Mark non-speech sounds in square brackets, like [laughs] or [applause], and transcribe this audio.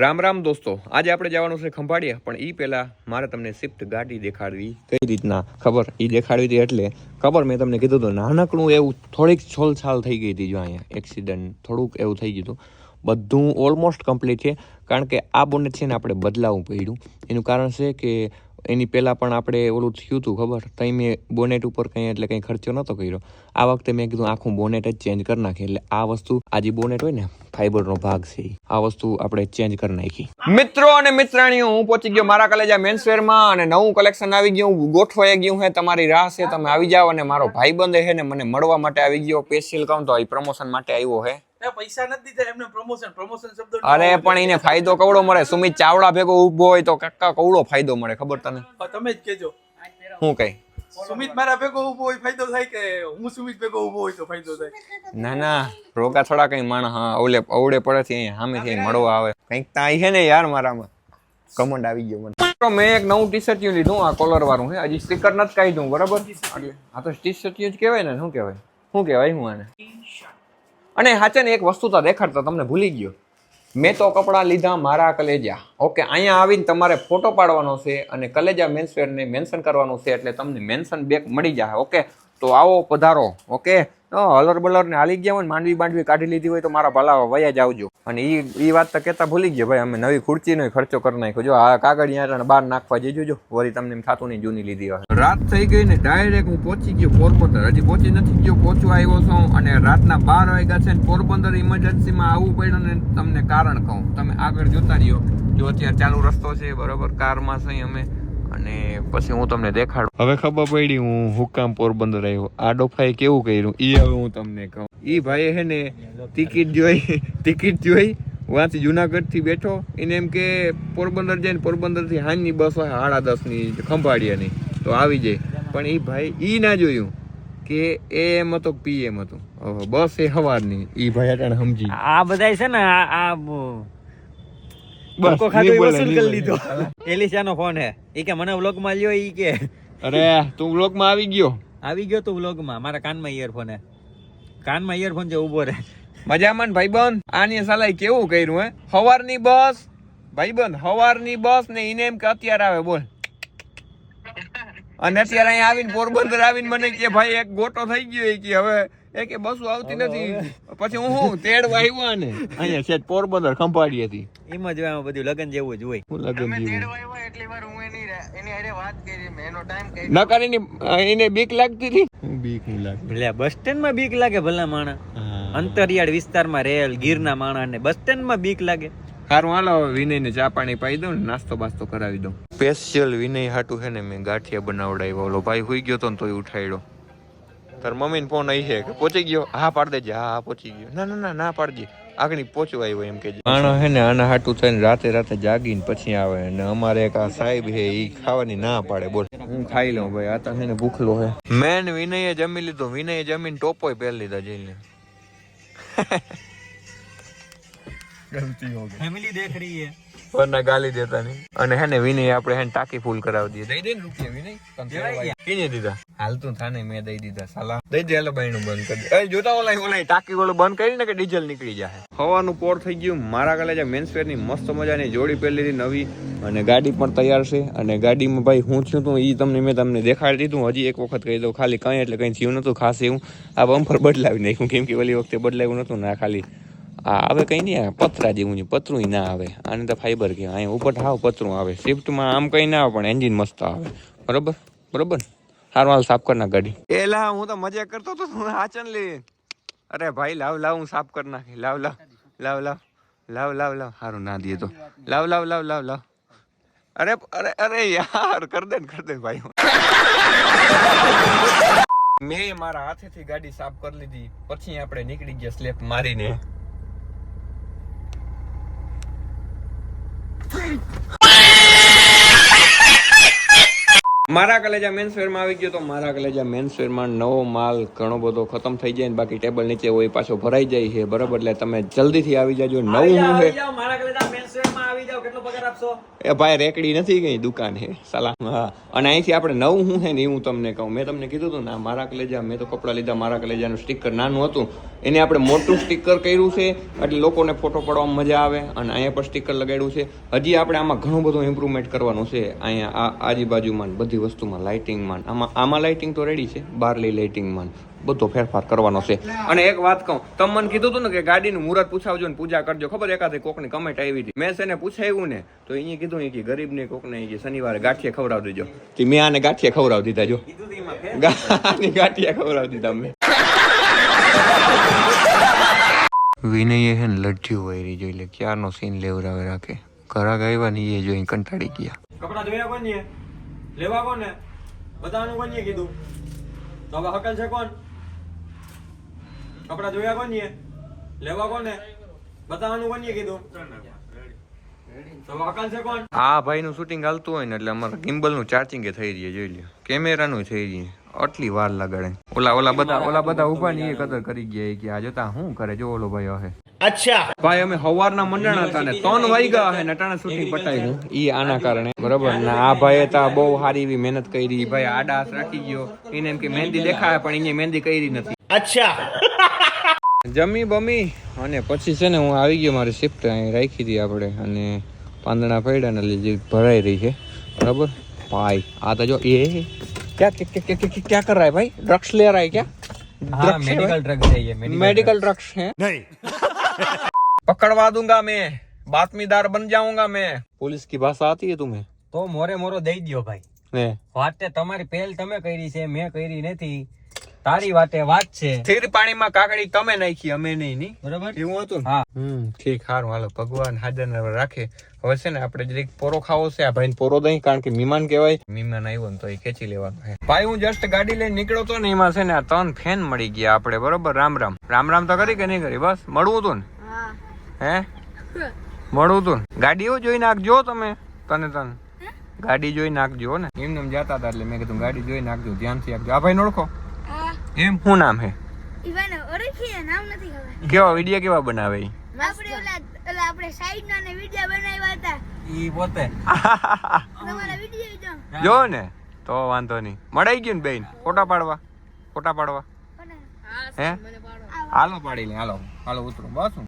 રામ રામ દોસ્તો, આજે આપણે જવાનું છે ખંભાળિયા, પણ એ પહેલાં મારે તમને સ્વિફ્ટ ગાડી દેખાડવી. કઈ રીતના? ખબર? એ દેખાડવી હતી એટલે. ખબર? મેં તમને કીધું હતું, નાનકડું એવું થોડીક છોલછાલ થઈ ગઈ હતી જો અહીંયા એક્સિડન્ટ થોડુંક એવું થઈ ગયું હતું. બધું ઓલમોસ્ટ કમ્પ્લીટ છે, કારણ કે આ બોનેટ છે ને આપણે બદલાવવું પડ્યું. એનું કારણ છે કે એની પહેલાં પણ આપણે ઓલું થયું હતું ખબર? તઈ મેં બોનેટ ઉપર કંઈ એટલે કંઈ ખર્ચો નહોતો કર્યો. આ વખતે મેં કીધું આખું બોનેટ જ ચેન્જ કરી નાખી. એટલે આ વસ્તુ, આ જે બોનેટ હોય ને ફાઈબરનો ભાગ છે આ વસ્તુ આપણે ચેન્જ કરી નાખી. મિત્રો અને મિત્રાણીઓ, હું પહોંચી ગયો મારા કલેજા મેન્સવેરમાં અને નવું કલેક્શન આવી ગયું. ગોઠવાઈ ગયું હે, તમારી રાહ છે. તમે આવી જાઓ અને મારો ભાઈબંધ છે ને, મને મળવા માટે આવી ગયો. સ્પેશિયલ કહું તો એ પ્રમોશન માટે આવ્યો એ પૈસા નથી દીધા એમને પ્રમોશન પ્રમોશન શબ્દ અરે પણ એને ફાયદો કવડો મળે? સુમિત ચાવડા ભેગો ઊભો હોય તો કાકા કવડો ફાયદો મળે ખબર તને? તમે જ કેજો હું કઈ? સુમિત મારા ભેગો ઊભો હોય ફાયદો થાય કે હું સુમિત ભેગો ઊભો હોય તો ફાયદો થાય? ના ના. રોગા થોડા કઈ માણસ હા ઓલે અવડે પડે છે અહીંયા સામેથી મળવા આવે. કંઈક ત્યાં છે ને યાર મારામાં. કમંડ આવી ગયો મને. તો મેં એક નવું ટી શર્ટ લીધું આ કોલર વાળું છે. હજી સ્ટીકર નથી કાઢ્યું બરાબર? એટલે આ તો ટી શર્ટ જ કહેવાય ને શું કહેવાય? શું કહેવાય હું આને? અને હાચે ને, એક વસ્તુ તો દેખાડતા તમને ભૂલી ગયો. મેં તો કપડાં લીધા, મારા કલેજા. ઓકે, અહીંયા આવીને તમારે ફોટો પાડવાનો છે અને કલેજા મેન્સવેરને મેન્શન કરવાનું છે એટલે તમને મેન્શન બેક મળી જાય. ઓકે, તો આવો પધારો. ઓકે? હલર બલર ને હાલી ગયા હોય ને, માંડવી બાંડવી કાઢી લીધી હોય તો મારા ભલા વયા જ આવજો અને એ એ વાત તો કહેતા ભૂલી ગયા ભાઈ, અમે નવી ખુરચીનો ખર્ચો કરી નાખ્યો. જો, આ કાગળ કાગળિયા બહાર નાખવા જજો જો. વળી તમને એમ થતું નહીં જૂની લીધી હોય. રાત થઈ ગઈ ને ડાયરેક્ટ હું પહોંચી ગયો પોરબંદર. હજી પહોંચી નથી ગયો, પહોંચવા આવ્યો છું અને રાતના બાર વાગ્યા છે ને પોરબંદર ઇમરજન્સીમાં આવવું પડ્યું ને તમને કારણ કહું. તમે આગળ જોતા રહ્યો. જો અત્યારે ચાલુ રસ્તો છે, બરોબર, કારમાં છે અમે. અને પછી હું તમને દેખાડું. હવે ખબર પડી હું હુકામ પોરબંદર આવ્યો આ ડોફાએ કેવું કર્યું? એ હવે હું તમને કહું. એ ભાઈ હે ને ટિકિટ જોઈ [laughs] ટિકિટ જોઈ વાંથી જુનાગઢથી બેઠો. એને એમ કે પોરબંદર જાય ને પોરબંદરથી હાંજની બસ હોય સાડા દસની ખંભાળિયાની. તો આવી જાય. પણ એ ભાઈ એ ના જોયું કે એ એમ હતો પી એમ હતું. બસ એ સવારની એ ભાઈ અટાણે સમજી આ બધા છે ને આ બકો ખાતો વસૂલ કરી લીધો. એલિશાનો ફોન હે. ઈ કે મને વ્લોગમાં લ્યો ઈ કે. અરે તું વ્લોગમાં આવી ગયો? આવી ગયો તું વ્લોગમાં મારા કાનમાં ઇયરફોન હે. કાનમાં ઇયરફોન છે ઊભો રે મજામાં ને ભાઈબંધ? આની સલાહ કેવું કર્યું હે? હવારની બસ? ભાઈબંધ હવારની બસ ને એને એમ કે અત્યારે આવે બોલ. અને અત્યારે અહીંયા આવીને પોરબંદર આવીને મને કે ભાઈ એક ગોટો થઈ ગયો એ કે હવે એ કે બસો આવતી નથી. પછી હું હું તેડવા આવ્યો ને. [laughs] અહીંયા છે પોરબંદર ખંભાળી હતી એમ જ આમાં બધું લગન જેવું જ હોય. હું લગન જીવું. એટલી વાર હું એની એની હારે વાત કરી મે એનો ટાઈમ કહી નકર એની એને બીક લાગતી હતી? બીક નહીં લાગતી. ભલે બસ સ્ટેન્ડમાં બીક લાગે ભલા માણા અંતરિયાળ વિસ્તારમાં રેલ ગીરના માણા ને બસ સ્ટેન્ડમાં બીક લાગે. સારું હાલો વિનય ને ચા પાણી પાઈ દઉં ને નાસ્તો બાસ્તો કરાવી દઉં. સ્પેશિયલ વિનય હાટું છે ને મેં ગાંઠિયા બનાવડાવ્યો. ઓલો ભાઈ હોઈ ગયો તો ને તોય ઉઠાડ્યો તાર મમ્મીને ફોન આવી છે કે પહોંચી ગયો? હા પાડ દેજે. હા હા પહોંચી ગયો. ના ના ના ના પાડજે. આગળ પહોંચવા આવ્યો એમ કે આનો હે ને આના હાટું થઈને રાતે રાતે જાગીને પછી આવે અને અમારે એક આ સાહેબ હે એ ખાવાની ના પાડે. બોલ. હું ખાઈ લઉં ભાઈ. આ તો હે ને ભૂખલો હે. મેન વિનયે જમી લીધો. વિનયે જમીન ટોપોય પહેરી લીધા જઈને ફેમિલી દેખ રહી હે. વરના ગાલી દેતા નહીં. અને હે ને વિનય આપણે હે ટાંકી ફૂલ કરાવી દઈએ. દઈ દે ને રૂપિયા વિનય કીને દીધા. હાલતું થાને મેં દઈ દીધા. સાલા. દઈ દે એટલે બાઈનું બંધ કરી દે. એ જોતા ઓલા ઓલા ટાંકી વાળું બંધ કરી ને કે ડીઝલ નીકળી જાય હવાનું પોર થઈ ગયું. મારા કલેજા મેન્સવેરની મસ્ત મજાની જોડી પહેરી લીધી નવી. અને ગાડી પણ તૈયાર છે. અને ગાડીમાં ભાઈ હું છું તું એ તમને મેં તમને દેખાડી દીધું. હજી એક વખત કહી દઉં ખાલી કંઈ એટલે કંઈ થયું નતું ખાસ એવું. આ બમ્પર બદલાવી નાખ્યું. કેમ કે ઓલી વખતે બદલાવ્યું નતું ને ખાલી. આ આવે કઈ નહીં આ પતરા જેવું છે પતરું ના આવે. આને તો ફાઈબર કહેવાય. અહીંયા ઉપર હાવ પતરું આવે. સ્વિફ્ટમાં આમ કઈ ના આવે પણ એન્જિન મસ્ત આવે. બરોબર? બરોબર? સારું હાલ સાફ કર ના ગાડી. એ લા હું તો મજા કરતો તો તું આચન લે. અરે ભાઈ લાવ લાવ હું સાફ કર નાખી. લાવ લાવ લાવ લાવ લાવ લાવ લાવ. સારું ના દે તો. લાવ લાવ લાવ લાવ લાવ. અરે અરે અરે યાર કર દે ને કર દે ભાઈ. મેં મારા હાથેથી ગાડી સાફ કરી લીધી. પછી આપણે નીકળી ગયા સ્લેપ મારીને. મારા કલેજા મેન્સવેરમાં આવી ગયો તો મારા કલેજા મેન્સવેરમાં નવો માલ ઘણો બધો ખતમ થઈ જાય ને બાકી ટેબલ નીચે હોય પાછો ભરાઈ જાય છે બરાબર? એટલે તમે જલ્દીથી આવી જાજો નવું છે મારા કલેજા મેન્સવેરમાં એ ભાઈ, રેકડી નથી ગઈ દુકાન હે, સલામ. હા. અને અહીંથી આપણે નવું હું હે ને હું તમને કહું. મેં તમને કીધું હતું ના મારા કલેજા મેં તો કપડાં લીધા મારા કલેજાનું સ્ટીકર નાનું હતું. એને આપણે મોટું સ્ટીકર કર્યું છે, એટલે લોકોને ફોટો પાડવામાં મજા આવે અને અહીંયા પર સ્ટીકર લગાડ્યું છે. હજી આપણે આમાં ઘણું બધું ઇમ્પ્રુવમેન્ટ કરવાનું છે. અહીંયા આ આજુબાજુમાં બધી વસ્તુમાં લાઇટિંગમાં આમાં આમાં લાઇટિંગ તો રેડી છે બારલી લાઇટિંગમાં બધો ફેરફાર કરવાનો છે. અને એક વાત કહું તમે મને કીધું હતું ને કે ગાડીનું મુહૂર્ત પૂછાવજો ને પૂજા કરજો. ખબર એકાદે કોકની કમેન્ટ આવી હતી? મેં છે ને પૂછાયું ને તો એને કીધું કે ગરીબને કોકને કે શનિવારે ગાંઠિયા ખવડાવી દેજો. તે મેં આને ગાંઠિયા ખવડાવી દીધા જો. કીધું તું એમાં ફેર. ગાની ગાંઠિયા ખવડાવી દીધા મેં. વિનયે હે ને લડ્યું વૈરી જોઈ લે ક્યારનો સીન લેવરાવે રાખે? ઘરા આવ્યા ને એ જોઈ કંટાળી ગયા. કપડા ધોયા કોને લેવા કોને? બધાનું કોને કીધું? તો હવે હકલ છે કોણ? કપડાં જોયા કોની લેવા કોને? બતાવવાનું કોની કીધું? તો ભાઈ હકલ છે કોણ? આ ભાઈનું શૂટિંગ હાલતું હોય ને એટલે અમારે ગિમ્બલનું ચાર્જિંગ થઈ રહી જોઈ લ્યો. કેમેરાનું થઈ રહી આટલી વાર લગાડે. ઓલા ઓલા બધા ઓલા બધા ઊભા ની એ કદર કરી ગયા કે આ જોતા શું કરે? જો ઓલો ભાઈ હવે અચ્છા. ભાઈ અમે સવારના મંડળ હતા ને ત્રણ વાગ્યા હે ને અટાણે શૂટિંગ પટાવ્યું ઈ આના કારણે. બરોબર? ને આ ભાઈ તો બહુ સારી એવી મહેનત કરી. ભાઈ આડાસ રાખી ગયો. એને એમ કે મહેંદી દેખાય પણ એને મહેંદી કરી નથી. અચ્છા જમી બમી અને પછી છે ને હું આવી ગયો મારી શિફ્ટ અહીં રાખી હતી આપણે અને પાંદડા પડ્યા ને લીધી ભરાઈ રહી છે બરાબર ભાઈ આ તો જો એ क्या क्या क्या क्या क्या क्या कर रहा है भाई ड्रग्स ले रहा है क्या હા મેડિકલ ડ્રગ છે ये मेडिकल ड्रग्स है नहीं पकड़वा दूंगा मैं बातमीदार बन जाऊंगा मैं पुलिस की भाषा आती है तुम्हें તો મોરે મોરો દઈ દ્યો ભાઈ ને વાતે તમારી પહેલ તમે કરી છે મેં કરી નથી તારી વાતે વાત છે. સ્થિર પાણીમાં કાકડી તમે નાખી અમે નહીં ની બરાબર? એવું હતું હા. હમ ઠીક હારું હાલો ભગવાન હાજર રાખે. હવે છે ને આપણે જરીક પોરો ખાવો છે આ ભાઈ પોરો દઈ કારણ કે મહેમાન કહેવાય. મહેમાન આવ્યો ને તો એ ખેંચી લેવાનો છે. ભાઈ હું જસ્ટ ગાડી લઈને નીકળ્યો તો ને એમાં છે ને આ ત્રણ ફેન મળી ગયા આપણે બરોબર? રામ રામ. રામ રામ તો કરી કે નહીં કરી? બસ મળવું હતું ને? હે. મળવું હતું ને? ગાડી એવું જોઈ નાખજો તમે તને તને. ગાડી જોઈ નાખજો ને. એમને એમ જતા હતા એટલે મેં કીધું ગાડી જોઈ નાખજો ધ્યાનથી આપજો આ ભાઈ ઓળખો? એમ? શું નામ હે? ઈવાને ઓળખીએ નામ નથી ખબર. કેવા વીડિયો કેવા બનાવે આપણે ઓલા ઓલા આપણે સાઈડ ના ને વિડિયો બનાવ્યા હતા. ઈ પોતે. તમારા વિડિયો જો જો ને? તો વાંધો નહીં. મડાઈ ગયું ને બેન? ફોટા પાડવા? ફોટા પાડવા? હે? હાલો પાડી લે હાલો. હાલો ઉતરો. બસ.